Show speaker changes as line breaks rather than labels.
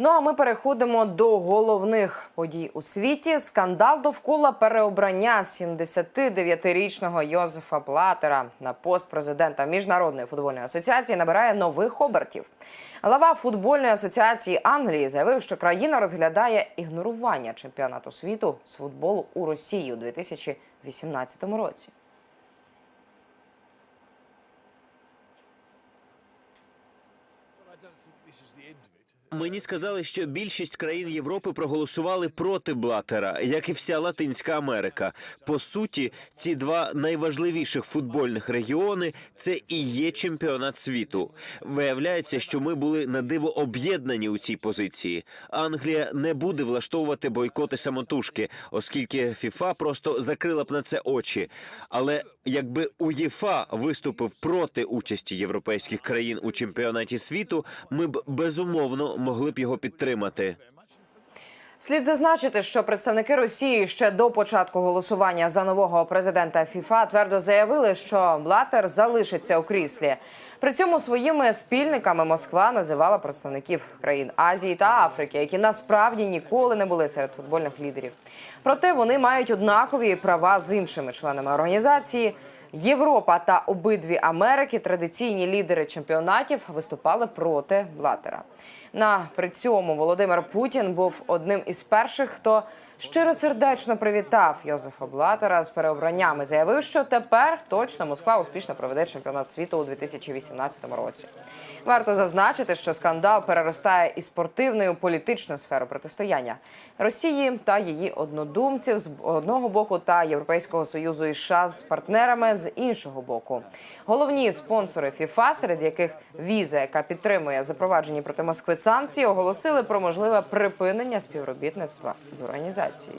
Ну а ми переходимо до головних подій у світі. Скандал довкола переобрання 79-річного Йозефа Блатера на пост президента Міжнародної футбольної асоціації набирає нових обертів. Глава футбольної асоціації Англії заявив, що країна розглядає ігнорування чемпіонату світу з футболу у Росії у 2018 році.
Мені сказали, що більшість країн Європи проголосували проти Блатера, як і вся Латинська Америка. По суті, ці два найважливіших футбольних регіони це і є чемпіонат світу. Виявляється, що ми були на диво об'єднані у цій позиції. Англія не буде влаштовувати бойкоти самотужки, оскільки ФІФА просто закрила б на це очі. Але якби УЄФА виступив проти участі європейських країн у чемпіонаті світу, ми б безумовно могли б його підтримати.
Слід зазначити, що представники Росії ще до початку голосування за нового президента ФІФА твердо заявили, що Блатер залишиться у кріслі. При цьому своїми спільниками Москва називала представників країн Азії та Африки, які насправді ніколи не були серед футбольних лідерів. Проте вони мають однакові права з іншими членами організації. Європа та обидві Америки, традиційні лідери чемпіонатів, виступали проти Блатера. На при цьому Володимир Путін був одним із перших, хто щиросердечно привітав Йозефа Блатера з переобранням і заявив, що тепер точно Москва успішно проведе чемпіонат світу у 2018 році. Варто зазначити, що скандал переростає із спортивної у політичну сферу протистояння Росії та її однодумців з одного боку та Європейського союзу і США з партнерами з іншого боку. Головні спонсори ФІФА, серед яких віза, яка підтримує запроваджені проти Москви санкції, оголосили про можливе припинення співробітництва з організацією. আছি